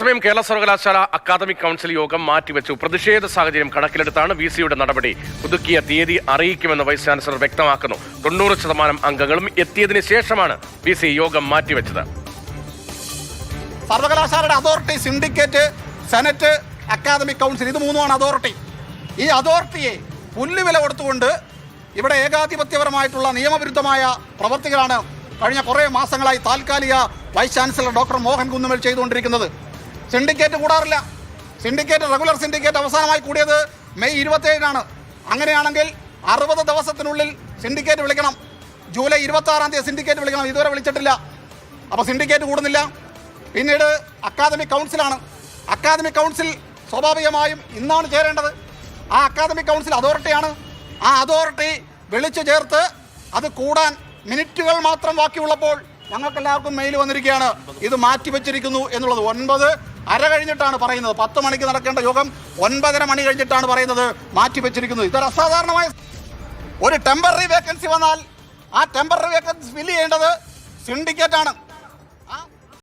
സമയം കേരള സർവകലാശാല academic council യോഗം മാറ്റിവെച്ചു. പ്രതിഷേധ സാഹചര്യം കണക്കിലെടുത്താണ് വി സിയുടെ നടപടി. പുതുക്കിയ തീയതി അറിയിക്കുമെന്ന് വൈസ് ചാൻസലർ വ്യക്തമാക്കുന്നു. തൊണ്ണൂറ് ശതമാനം അംഗങ്ങളും എത്തിയതിന് ശേഷമാണ് വി സി യോഗം മാറ്റിവെച്ചത്. സർവകലാശാലയുടെ authority syndicate senate academic council ഇത് മൂന്നുമാണ് അതോറിറ്റി. ഈ അതോറിറ്റിയെ പുല്ലുവില കൊടുത്തുകൊണ്ട് ഇവിടെ ഏകാധിപത്യപരമായിട്ടുള്ള നിയമവിരുദ്ധമായ പ്രവർത്തികളാണ് കഴിഞ്ഞ കുറേ മാസങ്ങളായി താൽക്കാലിക vice chancellor doctor Mohan Kunnummal ചെയ്തുകൊണ്ടിരിക്കുന്നത്. സിൻഡിക്കേറ്റ് കൂടാറില്ല. സിൻഡിക്കേറ്റ് റെഗുലർ സിൻഡിക്കേറ്റ് അവസാനമായി കൂടിയത് മെയ് ഇരുപത്തേഴിനാണ് അങ്ങനെയാണെങ്കിൽ അറുപത് ദിവസത്തിനുള്ളിൽ സിൻഡിക്കേറ്റ് വിളിക്കണം. ജൂലൈ ഇരുപത്തി ആറാം തീയതി സിൻഡിക്കേറ്റ് വിളിക്കണം. ഇതുവരെ വിളിച്ചിട്ടില്ല. അപ്പോൾ സിൻഡിക്കേറ്റ് കൂടുന്നില്ല. പിന്നീട് അക്കാദമിക് കൗൺസിലാണ്. അക്കാദമിക് കൗൺസിൽ സ്വാഭാവികമായും ഇന്നാണ് ചേരേണ്ടത്. ആ അക്കാദമിക് കൗൺസിൽ അതോറിറ്റിയാണ്. ആ അതോറിറ്റി വിളിച്ചു ചേർത്ത് അത് കൂടാൻ മിനിറ്റുകൾ മാത്രം ബാക്കിയുള്ളപ്പോൾ ഞങ്ങൾക്കെല്ലാവർക്കും മെയിൽ വന്നിരിക്കുകയാണ്. ഇത് മാറ്റിവെച്ചിരിക്കുന്നു എന്നുള്ളത് ഒൻപത് അര കഴിഞ്ഞിട്ടാണ് പറയുന്നത്. പത്ത് മണിക്ക് നടക്കേണ്ട യോഗം ഒൻപതര മണി കഴിഞ്ഞിട്ടാണ് പറയുന്നത്. മാറ്റിവെച്ചിരിക്കുന്നത് ഇതൊരു അസാധാരണമായ ഒരു ടെമ്പററി വേക്കൻസി വന്നാൽ ആ ടെമ്പററി വേക്കൻസി ഫില്ല് ചെയ്യേണ്ടത് സിൻഡിക്കേറ്റ് ആണ്.